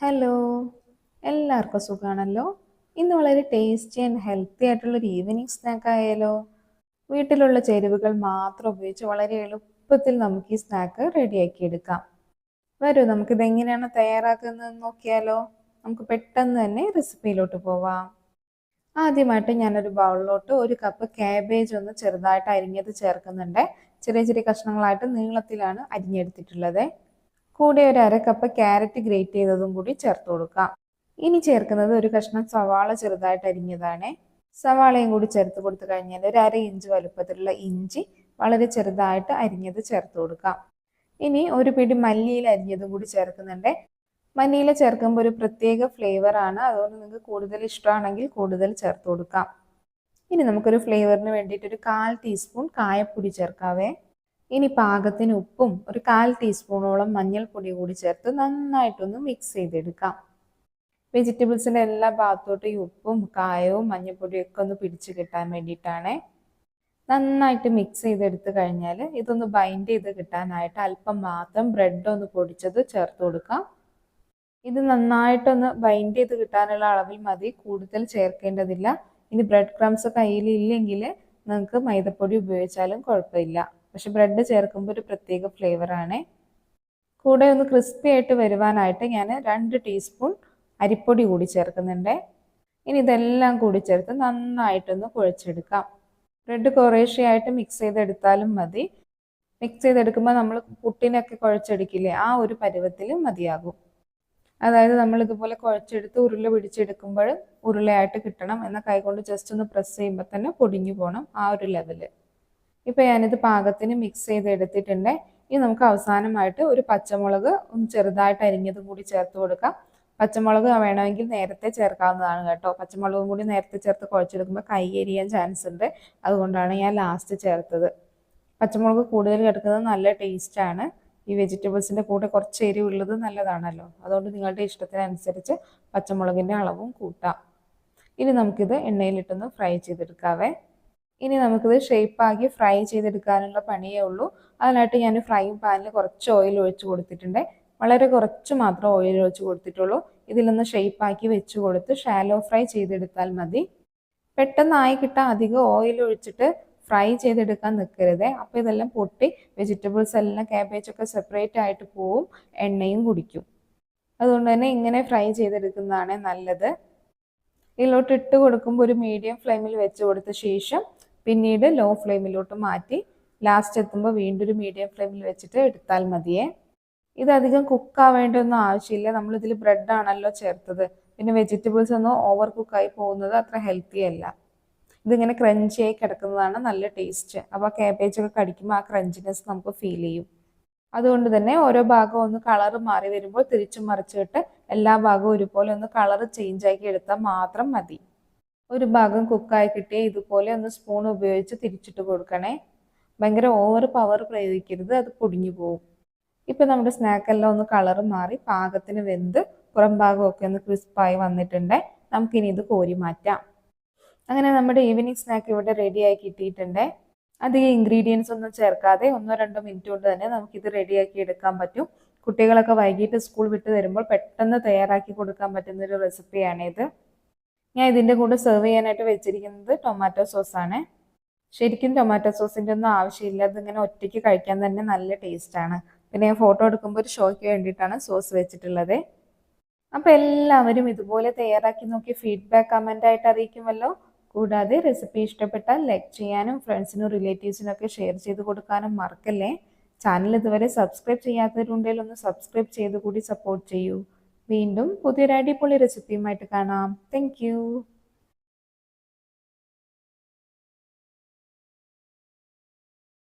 Hello എല്ലാവർക്കും സുഖമാണല്ലോ ഇന്ന് വളരെ ടേസ്റ്റി ആൻഡ് ഹെൽത്തി ആയിട്ടുള്ള ഒരു ഈവനിങ് സ്നാക്ക് ആയാലോ? വീട്ടിലുള്ള ചേരുവകൾ മാത്രം ഉപയോഗിച്ച് വളരെ എളുപ്പത്തിൽ നമുക്ക് ഈ സ്നാക്ക് റെഡിയാക്കി എടുക്കാം. വരൂ നമുക്കിത് എങ്ങനെയാണ് തയ്യാറാക്കുന്നതെന്ന് നോക്കിയാലോ? നമുക്ക് പെട്ടെന്ന് തന്നെ റെസിപ്പിയിലോട്ട് പോവാം. ആദ്യമായിട്ട് ഞാനൊരു ബൗളിലോട്ട് ഒരു കപ്പ് കാബേജ് ഒന്ന് ചെറുതായിട്ട് അരിഞ്ഞത് ചേർക്കുന്നുണ്ട്. ചെറിയ ചെറിയ കഷ്ണങ്ങളായിട്ട് നീളത്തിലാണ് അരിഞ്ഞെടുത്തിട്ടുള്ളത്. കൂടെ ഒരു അര കപ്പ് ക്യാരറ്റ് ഗ്രേറ്റ് ചെയ്തതും കൂടി ചേർത്ത് കൊടുക്കാം. ഇനി ചേർക്കുന്നത് ഒരു കഷ്ണം സവാള ചെറുതായിട്ട് അരിഞ്ഞതാണ്. സവാളയും കൂടി ചേർത്ത് കൊടുത്തു കഴിഞ്ഞാൽ ഒരു അര ഇഞ്ച് വലുപ്പത്തിലുള്ള ഇഞ്ചി വളരെ ചെറുതായിട്ട് അരിഞ്ഞത് ചേർത്ത് കൊടുക്കാം. ഇനി ഒരു പിടി മല്ലിയിൽ അരിഞ്ഞതും കൂടി ചേർക്കുന്നുണ്ട്. മല്ലിയില ചേർക്കുമ്പോൾ ഒരു പ്രത്യേക ഫ്ലേവർ ആണ്. അതുകൊണ്ട് നിങ്ങൾക്ക് കൂടുതൽ ഇഷ്ടമാണെങ്കിൽ കൂടുതൽ ചേർത്ത് കൊടുക്കാം. ഇനി നമുക്കൊരു ഫ്ലേവറിന് വേണ്ടിയിട്ട് ഒരു കാൽ ടീസ്പൂൺ കായപ്പൊടി ചേർക്കാവേ. ഇനി പാകത്തിന് ഉപ്പും ഒരു കാൽ ടീസ്പൂണോളം മഞ്ഞൾപ്പൊടി കൂടി ചേർത്ത് നന്നായിട്ടൊന്ന് മിക്സ് ചെയ്തെടുക്കാം. വെജിറ്റബിൾസിന്റെ എല്ലാ ഭാഗത്തോട്ടും ഈ ഉപ്പും കായവും മഞ്ഞൾപ്പൊടിയും ഒക്കെ ഒന്ന് പിടിച്ച് കിട്ടാൻ വേണ്ടിയിട്ടാണ്. നന്നായിട്ട് മിക്സ് ചെയ്തെടുത്ത് കഴിഞ്ഞാൽ ഇതൊന്ന് ബൈൻഡ് ചെയ്ത് കിട്ടാനായിട്ട് അല്പം മാത്രം ബ്രെഡ് ഒന്ന് പൊടിച്ചത് ചേർത്ത് കൊടുക്കാം. ഇത് നന്നായിട്ടൊന്ന് ബൈൻഡ് ചെയ്ത് കിട്ടാനുള്ള അളവിൽ മതി കൂടുതൽ ചേർക്കേണ്ടതില്ല. ഇനി ബ്രെഡ് ക്രംസ് കയ്യിൽ ഇല്ലെങ്കിൽ നിങ്ങൾക്ക് മൈദപ്പൊടി ഉപയോഗിച്ചാലും കുഴപ്പമില്ല. പക്ഷെ ബ്രെഡ് ചേർക്കുമ്പോൾ ഒരു പ്രത്യേക ഫ്ലേവറാണ് കൂടെ ഒന്ന് ക്രിസ്പി ആയിട്ട് വരുവാനായിട്ട് ഞാൻ രണ്ട് ടീസ്പൂൺ അരിപ്പൊടി കൂടി ചേർക്കുന്നുണ്ട്. ഇനി ഇതെല്ലാം കൂടി ചേർത്ത് നന്നായിട്ടൊന്ന് കുഴച്ചെടുക്കാം. ബ്രെഡ് കുറേശ്ശെയായിട്ട് മിക്സ് ചെയ്തെടുത്താലും മതി. മിക്സ് ചെയ്തെടുക്കുമ്പോൾ നമ്മൾ പുട്ടിനൊക്കെ കുഴച്ചെടുക്കില്ലേ ആ ഒരു പരുവത്തിൽ മതിയാകും. അതായത് നമ്മൾ ഇതുപോലെ കുഴച്ചെടുത്ത് ഉരുള പിടിച്ചെടുക്കുമ്പോഴും ഉരുളയായിട്ട് കിട്ടണം എന്ന കൈകൊണ്ട് ജസ്റ്റ് ഒന്ന് പ്രസ് ചെയ്യുമ്പോൾ തന്നെ പൊടിഞ്ഞു പോകണം ആ ഒരു ലെവൽ ഇപ്പം ഞാനിത് പാകത്തിന് മിക്സ് ചെയ്ത് എടുത്തിട്ടുണ്ട് ഇനി നമുക്ക് അവസാനമായിട്ട് ഒരു പച്ചമുളക് ഒന്ന് ചെറുതായിട്ട് അരിഞ്ഞതും കൂടി ചേർത്ത് കൊടുക്കാം. പച്ചമുളക് വേണമെങ്കിൽ നേരത്തെ ചേർക്കാവുന്നതാണ് കേട്ടോ. പച്ചമുളകും കൂടി നേരത്തെ ചേർത്ത് കുഴച്ചെടുക്കുമ്പോൾ കൈ എരിയാൻ ചാൻസ് ഉണ്ട്. അതുകൊണ്ടാണ് ഞാൻ ലാസ്റ്റ് ചേർത്തത്. പച്ചമുളക് കൂടുതൽ കിടക്കുന്നത് നല്ല ടേസ്റ്റാണ് ഈ വെജിറ്റബിൾസിന്റെ കൂടെ കുറച്ച് എരിവുള്ളത് നല്ലതാണല്ലോ. അതുകൊണ്ട് നിങ്ങളുടെ ഇഷ്ടത്തിനനുസരിച്ച് പച്ചമുളകിന്റെ അളവും കൂട്ടാം. ഇനി നമുക്കിത് എണ്ണയിലിട്ടൊന്ന് ഫ്രൈ ചെയ്തെടുക്കാവേ. ഇനി നമുക്കിത് ഷേപ്പാക്കി ഫ്രൈ ചെയ്തെടുക്കാനുള്ള പണിയേ ഉള്ളൂ. അതിനായിട്ട് ഞാൻ ഫ്രൈ പാനിൽ കുറച്ച് ഓയിൽ ഒഴിച്ച് കൊടുത്തിട്ടുണ്ട്. വളരെ കുറച്ച് മാത്രം ഓയിൽ ഒഴിച്ച് കൊടുത്തിട്ടുള്ളൂ. ഇതിലൊന്ന് ഷേപ്പാക്കി വെച്ച് കൊടുത്ത് ഷാലോ ഫ്രൈ ചെയ്തെടുത്താൽ മതി. പെട്ടെന്നായി കിട്ടാൻ അധികം ഓയിൽ ഒഴിച്ചിട്ട് ഫ്രൈ ചെയ്തെടുക്കാൻ നിൽക്കരുത് അപ്പോൾ ഇതെല്ലാം പൊട്ടി വെജിറ്റബിൾസ് എല്ലാം ക്യാബേജ് ഒക്കെ സെപ്പറേറ്റ് ആയിട്ട് പോവും എണ്ണയും കുടിക്കും. അതുകൊണ്ട് തന്നെ ഇങ്ങനെ ഫ്രൈ ചെയ്തെടുക്കുന്നതാണ് നല്ലത്. ഇതിലോട്ട് ഇട്ട് കൊടുക്കുമ്പോൾ ഒരു മീഡിയം ഫ്ലെയിമിൽ വെച്ച് കൊടുത്ത ശേഷം പിന്നീട് ലോ ഫ്ലെയിമിലോട്ട് മാറ്റി ലാസ്റ്റ് എത്തുമ്പോൾ വീണ്ടും ഒരു മീഡിയം ഫ്ലെയിമിൽ വെച്ചിട്ട് എടുത്താൽ മതിയേ. ഇത് അധികം കുക്കാവേണ്ടൊന്നും ആവശ്യമില്ല. നമ്മളിതിൽ ബ്രെഡാണല്ലോ ചേർത്തത്. പിന്നെ വെജിറ്റബിൾസ് ഒന്നും ഓവർ കുക്കായി പോകുന്നത് അത്ര ഹെൽത്തി അല്ല. ഇതിങ്ങനെ ക്രഞ്ചിയായി കിടക്കുന്നതാണ് നല്ല ടേസ്റ്റ് അപ്പോൾ കാബേജ് ഒക്കെ കടിക്കുമ്പോൾ ആ ക്രഞ്ചിനെസ് നമുക്ക് ഫീൽ ചെയ്യും. അതുകൊണ്ട് തന്നെ ഓരോ ഭാഗവും ഒന്ന് കളർ മാറി വരുമ്പോൾ തിരിച്ചും മറിച്ചിട്ട് എല്ലാ ഭാഗവും ഒരുപോലെ ഒന്ന് കളർ ചേഞ്ച് ആക്കി എടുത്താൽ മാത്രം മതി. ഒരു ഭാഗം കുക്കായി കിട്ടിയ ഇതുപോലെ ഒന്ന് സ്പൂൺ ഉപയോഗിച്ച് തിരിച്ചിട്ട് കൊടുക്കണേ. ഭയങ്കര ഓവർ പവർ പ്രയോഗിക്കരുത് അത് പൊടിഞ്ഞു പോകും ഇപ്പം നമ്മുടെ സ്നാക്കെല്ലാം ഒന്ന് കളർ മാറി പാകത്തിന് വെന്ത് പുറം ഭാഗമൊക്കെ ഒന്ന് ക്രിസ്പായി വന്നിട്ടുണ്ട്. നമുക്കിനി ഇത് കോരി മാറ്റാം. അങ്ങനെ നമ്മുടെ ഈവനിങ് സ്നാക്ക് ഇവിടെ റെഡിയായി കിട്ടിയിട്ടുണ്ട്. അധികം ഇൻഗ്രീഡിയൻസ് ഒന്നും ചേർക്കാതെ ഒന്നോ രണ്ടോ മിനിറ്റ് കൊണ്ട് തന്നെ നമുക്കിത് റെഡിയാക്കി എടുക്കാൻ പറ്റും. കുട്ടികളൊക്കെ വൈകിട്ട് സ്കൂൾ വിട്ട് വരുമ്പോൾ പെട്ടെന്ന് തയ്യാറാക്കി കൊടുക്കാൻ പറ്റുന്ന ഒരു റെസിപ്പിയാണിത് ഞാൻ ഇതിന്റെ കൂടെ സെർവ് ചെയ്യാനായിട്ട് വെച്ചിരിക്കുന്നത് ടൊമാറ്റോ സോസാണ് ശരിക്കും ടൊമാറ്റോ സോസിന്റെ ഒന്നും ആവശ്യമില്ല. അതിങ്ങനെ ഒറ്റയ്ക്ക് കഴിക്കാൻ തന്നെ നല്ല ടേസ്റ്റാണ് പിന്നെ ഞാൻ ഫോട്ടോ എടുക്കുമ്പോൾ ഒരു ഷോയ്ക്ക് വേണ്ടിയിട്ടാണ് സോസ് വെച്ചിട്ടുള്ളത്. അപ്പോൾ എല്ലാവരും ഇതുപോലെ തയ്യാറാക്കി നോക്കി ഫീഡ്ബാക്ക് കമന്റായിട്ട് അറിയിക്കുമല്ലോ. കൂടാതെ റെസിപ്പി ഇഷ്ടപ്പെട്ടാൽ ലൈക്ക് ചെയ്യാനും ഫ്രണ്ട്സിനും റിലേറ്റീവ്സിനും ഒക്കെ ഷെയർ ചെയ്ത് കൊടുക്കാനും മറക്കല്ലേ. ചാനൽ ഇതുവരെ സബ്സ്ക്രൈബ് ചെയ്യാത്തവരുണ്ടെങ്കിൽ ഒന്ന് സബ്സ്ക്രൈബ് ചെയ്ത് കൂടി സപ്പോർട്ട് ചെയ്യൂ. വീണ്ടും പുതിയൊരു അടിപൊളി റെസിപ്പിയുമായിട്ട് കാണാം. താങ്ക്